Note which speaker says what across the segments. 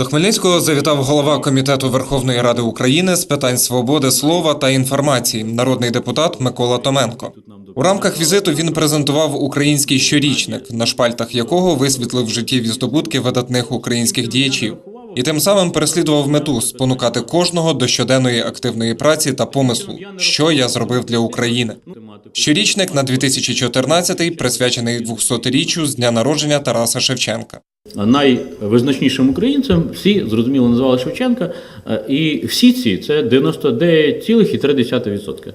Speaker 1: До Хмельницького завітав голова комітету Верховної Ради України з питань свободи слова та інформації, народний депутат Микола Томенко. У рамках візиту він презентував український щорічник, на шпальтах якого висвітлив життєві здобутки видатних українських діячів, і тим самим переслідував мету спонукати кожного до щоденної активної праці та помислу, що я зробив для України. Щорічник на 2014 присвячений 200-річчю з дня народження Тараса Шевченка.
Speaker 2: Найвизначнішим українцем всі зрозуміло називали Шевченка, е, і всі ці це 99,3%.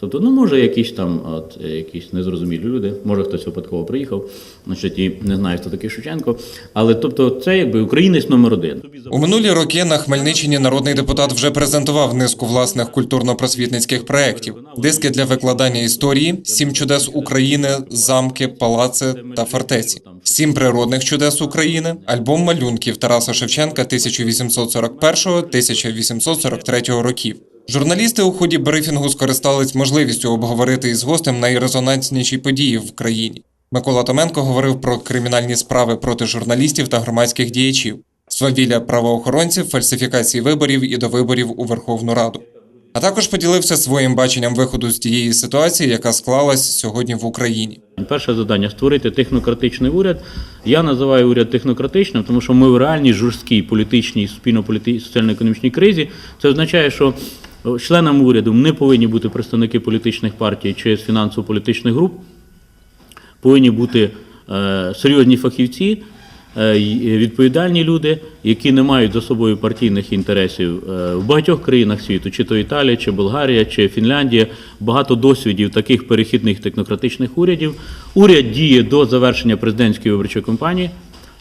Speaker 2: Тобто, ну може якісь там от, е, якісь незрозумілі люди, може хтось випадково приїхав, значить і не знає, хто такий Шевченко. Але тобто, це якби українець номер один.
Speaker 1: У минулі роки на Хмельниччині народний депутат вже презентував низку власних культурно-просвітницьких проєктів, диски для викладання історії, сім чудес України, замки, палаци та фортеці, сім природних чудес України, альбом малюнків Тараса Шевченка 1841-1843 років. Журналісти у ході брифінгу скористались можливістю обговорити із гостем найрезонансніші події в країні. Микола Томенко говорив про кримінальні справи проти журналістів та громадських діячів, свавілля правоохоронців, фальсифікації виборів і до виборів у Верховну Раду. А також поділився своїм баченням виходу з тієї ситуації, яка склалась сьогодні в Україні.
Speaker 2: Перше завдання створити технократичний уряд. Я називаю уряд технократичним, тому що ми в реальній жорсткій політичній спільно-політичній соціально-економічній кризі. Це означає, що членами уряду не повинні бути представники політичних партій чи фінансово-політичних груп. Повинні бути е, серйозні фахівці, е, відповідальні люди, які не мають за собою партійних інтересів Е, в багатьох країнах світу, чи то Італія, чи Болгарія, чи Фінляндія, багато досвідів таких перехідних технократичних урядів. Уряд діє до завершення президентської виборчої кампанії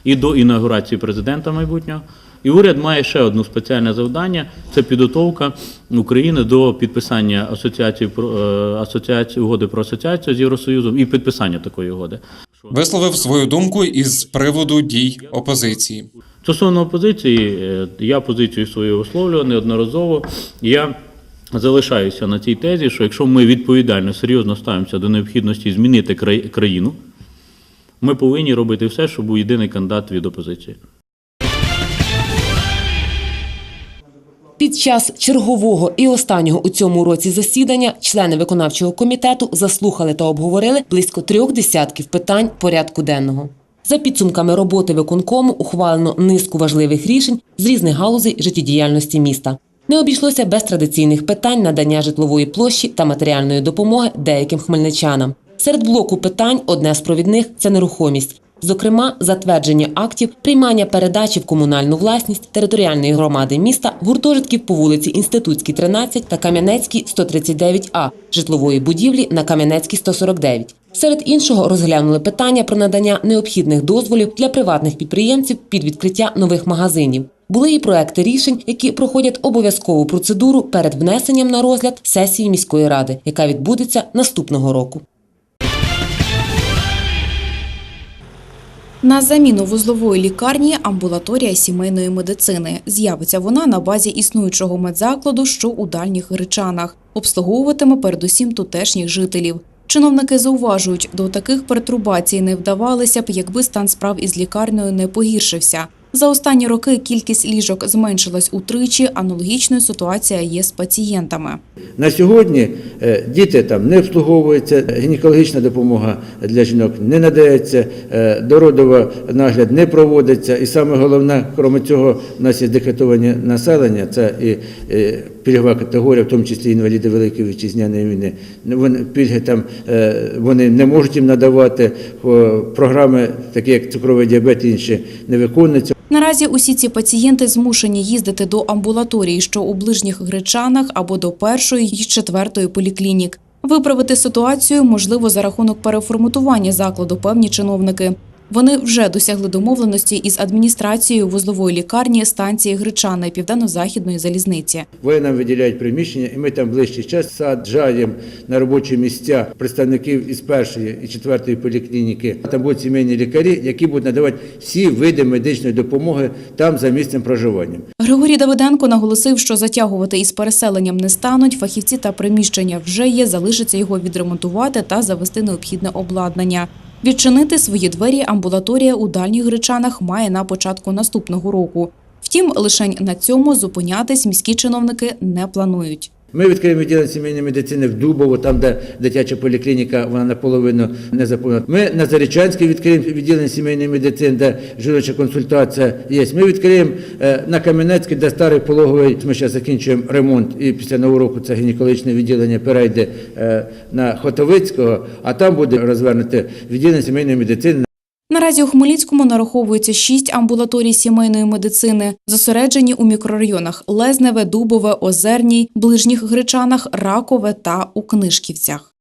Speaker 2: і до інаугурації президента майбутнього. І уряд має ще одне спеціальне завдання це підготовка України до підписання асоціації про е, асоціації угоди про асоціацію з Євросоюзом і підписання такої угоди.
Speaker 1: Висловив свою думку із приводу дій опозиції.
Speaker 2: Стосовно опозиції, е, я позицію свою висловлював неодноразово. Я залишаюся на цій тезі, що якщо ми відповідально серйозно ставимося до необхідності змінити країну, ми повинні робити все, щоб був єдиний кандидат від опозиції.
Speaker 3: Під час чергового і останнього у цьому році засідання члени виконавчого комітету заслухали та обговорили близько трьох десятків питань порядку денного. За підсумками роботи виконкому ухвалено низку важливих рішень з різних галузей життєдіяльності міста. Не обійшлося без традиційних питань надання житлової площі та матеріальної допомоги деяким хмельничанам. Серед блоку питань одне з провідних це нерухомість. Зокрема, затвердження актів приймання передачі в комунальну власність територіальної громади міста гуртожитків по вулиці Інститутській, 13 та Кам'янецькій, 139А, житлової будівлі на Кам'янецькій, 149. Серед іншого розглянули питання про надання необхідних дозволів для приватних підприємців під відкриття нових магазинів. Були і проекти рішень, які проходять обов'язкову процедуру перед внесенням на розгляд сесії міської ради, яка відбудеться наступного року.
Speaker 4: На заміну вузлової лікарні амбулаторія сімейної медицини. З'явиться вона на базі існуючого медзакладу, що у дальніх гречанах. Обслуговуватиме передусім тутешніх жителів. Чиновники зауважують, до таких пертурбацій не вдавалися б, якби стан справ із лікарнею не погіршився. За останні роки кількість ліжок зменшилась утричі. Аналогічною ситуація є з пацієнтами.
Speaker 5: На сьогодні е, діти там не обслуговуються, гінекологічна допомога для жінок не надається, е, дородова нагляд не проводиться. І саме головне, крім цього, у нас є декретовані населення, це і е, пільгова категорія, в тому числі інваліди Великої вітчизняної війни. Вони пільги там вони не можуть їм надавати. Програми, такі як цукровий діабет і інші, не виконуються.
Speaker 4: Наразі усі ці пацієнти змушені їздити до амбулаторії, що у ближніх гречанах або до першої й четвертої поліклінік. Виправити ситуацію можливо за рахунок переформатування закладу певні чиновники. Вони вже досягли домовленості із адміністрацією вузлової лікарні станції Гречани Південно-Західної залізниці.
Speaker 5: Вони нам виділяють приміщення, і ми там ближчий час саджаємо на робочі місця представників із першої і четвертої поліклініки. Там будуть сімейні лікарі, які будуть надавати всі види медичної допомоги там за місцем проживання.
Speaker 4: Григорій Давиденко наголосив, що затягувати із переселенням не стануть. Фахівці та приміщення вже є. Залишиться його відремонтувати та завести необхідне обладнання. Відчинити свої двері амбулаторія у дальніх гречанах має на початку наступного року. Втім, лише на цьому зупинятись міські чиновники не планують.
Speaker 5: Ми відкриємо відділення сімейної медицини в Дубово, там, де дитяча поліклініка, вона наполовину не заповнена. Ми на Зарічанській відкриємо відділення сімейної медицини, де жіноча консультація є. Ми відкриємо е, на Кам'янецькій, де старий пологовий. Ми зараз закінчуємо ремонт, і після нового року це гінекологічне відділення перейде е, на Хотовицького, а там буде розвернуте відділення сімейної медицини
Speaker 4: Наразі у Хмельницькому нараховується шість амбулаторій сімейної медицини, зосереджені у мікрорайонах Лезневе, Дубове, Озерній, Ближніх Гречанах, Ракове та у Книжківцях.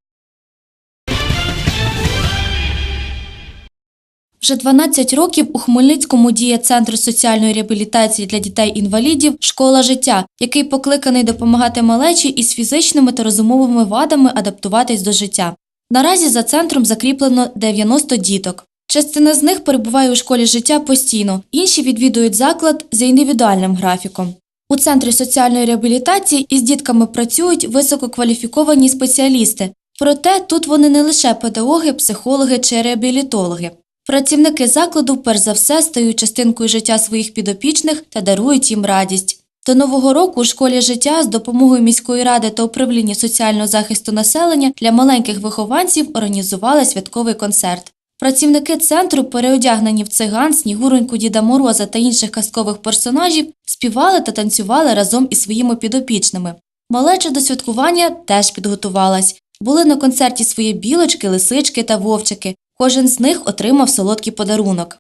Speaker 6: Вже 12 років у Хмельницькому діє Центр соціальної реабілітації для дітей-інвалідів Школа життя, який покликаний допомагати малечі із фізичними та розумовими вадами адаптуватись до життя. Наразі за центром закріплено 90 діток. Частина з них перебуває у школі життя постійно, інші відвідують заклад за індивідуальним графіком. У центрі соціальної реабілітації із дітками працюють висококваліфіковані спеціалісти. Проте тут вони не лише педагоги, психологи чи реабілітологи. Працівники закладу перш за все стають частинкою життя своїх підопічних та дарують їм радість. До нового року у школі життя з допомогою міської ради та управління соціального захисту населення для маленьких вихованців організували святковий концерт. Працівники центру, переодягнені в циган, снігуроньку Діда Мороза та інших казкових персонажів, співали та танцювали разом із своїми підопічними. Малеча до святкування теж підготувалась. Були на концерті свої білочки, лисички та вовчики. Кожен з них отримав солодкий подарунок.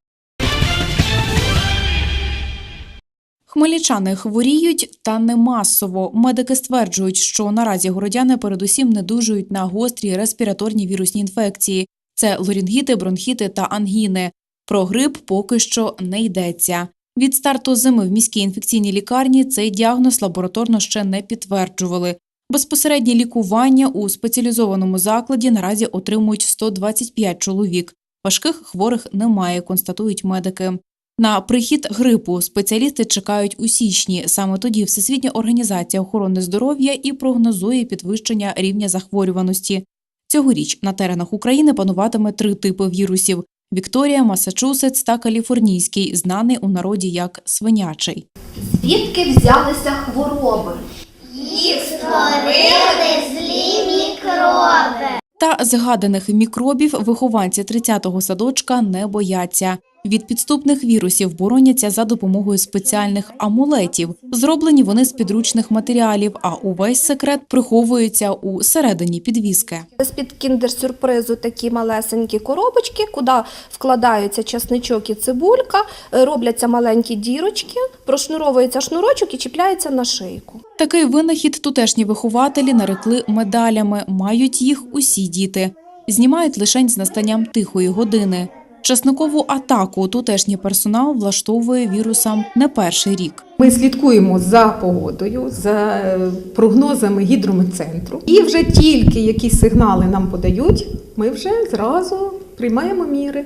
Speaker 4: Хмельничани хворіють, та не масово. Медики стверджують, що наразі городяни передусім недужують на гострі респіраторні вірусні інфекції. Це лорінгіти, бронхіти та ангіни. Про грип поки що не йдеться. Від старту зими в міській інфекційній лікарні цей діагноз лабораторно ще не підтверджували. Безпосереднє лікування у спеціалізованому закладі наразі отримують 125 чоловік. Важких хворих немає, констатують медики. На прихід грипу спеціалісти чекають у січні. Саме тоді Всесвітня організація охорони здоров'я і прогнозує підвищення рівня захворюваності. Цьогоріч на теренах України пануватиме три типи вірусів: Вікторія, Масачусетс та Каліфорнійський, знаний у народі як свинячий.
Speaker 7: Звідки взялися хвороби?
Speaker 4: Та згаданих мікробів вихованці 30-го садочка не бояться. Від підступних вірусів бороняться за допомогою спеціальних амулетів. Зроблені вони з підручних матеріалів, а увесь секрет приховується у середині підвіски.
Speaker 7: З-під кіндер-сюрпризу такі малесенькі коробочки, куди вкладаються часничок і цибулька, е, робляться маленькі дірочки, прошнуровується шнурочок і чіпляється на шийку.
Speaker 4: Такий винахід тутешні вихователі нарекли медалями. Мають їх усі діти. Знімають лишень з настанням тихої години. Часникову атаку тутешній персонал влаштовує вірусам не перший рік.
Speaker 8: Ми слідкуємо за погодою, за е, прогнозами гідрометцентру. І вже тільки якісь сигнали нам подають, ми вже зразу приймаємо міри.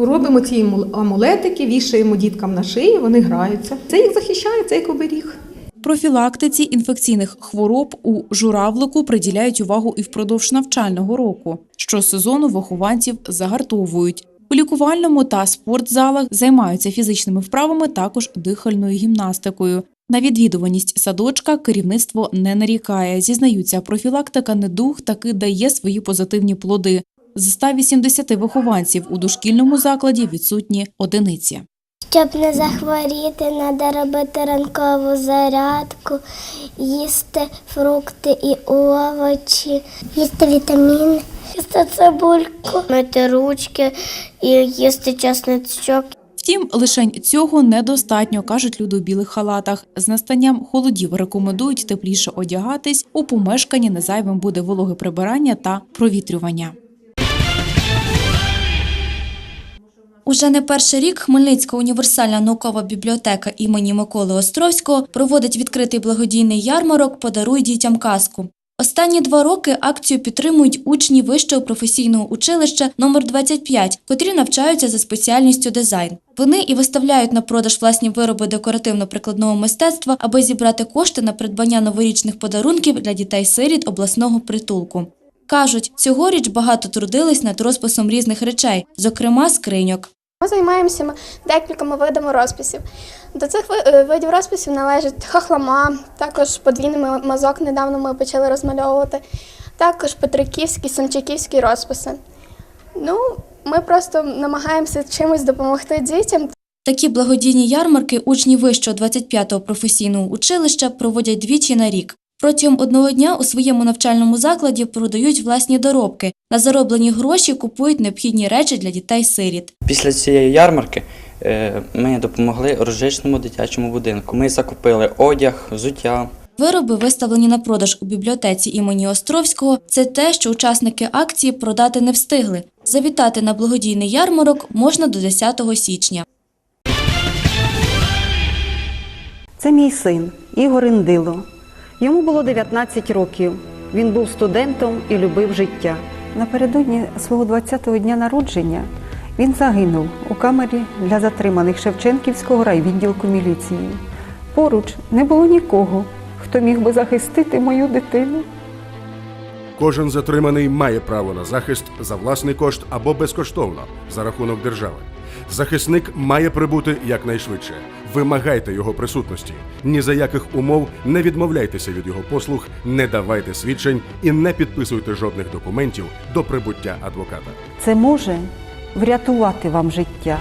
Speaker 8: Робимо ці аму- амулетики, вішаємо діткам на шиї, вони граються. Це їх захищає, це як оберіг.
Speaker 4: Профілактиці інфекційних хвороб у журавлику приділяють увагу і впродовж навчального року. Щосезону вихованців загартовують. У лікувальному та спортзалах займаються фізичними вправами, також дихальною гімнастикою. На відвідуваність садочка керівництво не нарікає. Зізнаються, профілактика недуг таки дає свої позитивні плоди. З 180 вихованців у дошкільному закладі відсутні одиниці.
Speaker 9: Щоб не захворіти, треба робити ранкову зарядку, їсти фрукти і овочі, їсти вітаміни, їсти цибульку, мити ручки і їсти чесничок.
Speaker 4: Втім, лишень цього недостатньо, кажуть люди у білих халатах. З настанням холодів рекомендують тепліше одягатись. У помешканні незайвим буде вологе прибирання та провітрювання.
Speaker 6: Уже не перший рік Хмельницька універсальна наукова бібліотека імені Миколи Островського проводить відкритий благодійний ярмарок Подаруй дітям казку. Останні два роки акцію підтримують учні вищого професійного училища номер 25, котрі навчаються за спеціальністю дизайн. Вони і виставляють на продаж власні вироби декоративно-прикладного мистецтва, аби зібрати кошти на придбання новорічних подарунків для дітей-сиріт обласного притулку. Кажуть, цьогоріч багато трудились над розписом різних речей, зокрема скриньок.
Speaker 10: Ми займаємося декількома видами розписів. До цих е, видів розписів належить хохлома, також подвійний мазок недавно ми почали розмальовувати, також петриківський, сончаківський розписи. Ну, ми просто намагаємося чимось допомогти дітям.
Speaker 6: Такі благодійні ярмарки учні вищого 25-го професійного училища проводять двічі на рік. Протягом одного дня у своєму навчальному закладі продають власні доробки. На зароблені гроші купують необхідні речі для дітей-сиріт.
Speaker 11: Після цієї ярмарки е, ми допомогли Рожичному дитячому будинку. Ми закупили одяг, взуття.
Speaker 6: Вироби, виставлені на продаж у бібліотеці імені Островського, це те, що учасники акції продати не встигли. Завітати на благодійний ярмарок можна до 10 січня.
Speaker 12: Це мій син Ігор Індило. Йому було 19 років. Він був студентом і любив життя. Напередодні свого 20-го дня народження він загинув у камері для затриманих Шевченківського райвідділку міліції. Поруч не було нікого, хто міг би захистити мою дитину.
Speaker 13: Кожен затриманий має право на захист за власний кошт або безкоштовно за рахунок держави. Захисник має прибути якнайшвидше. Вимагайте його присутності. Ні за яких умов не відмовляйтеся від його послуг, не давайте свідчень і не підписуйте жодних документів до прибуття адвоката.
Speaker 12: Це може врятувати вам життя.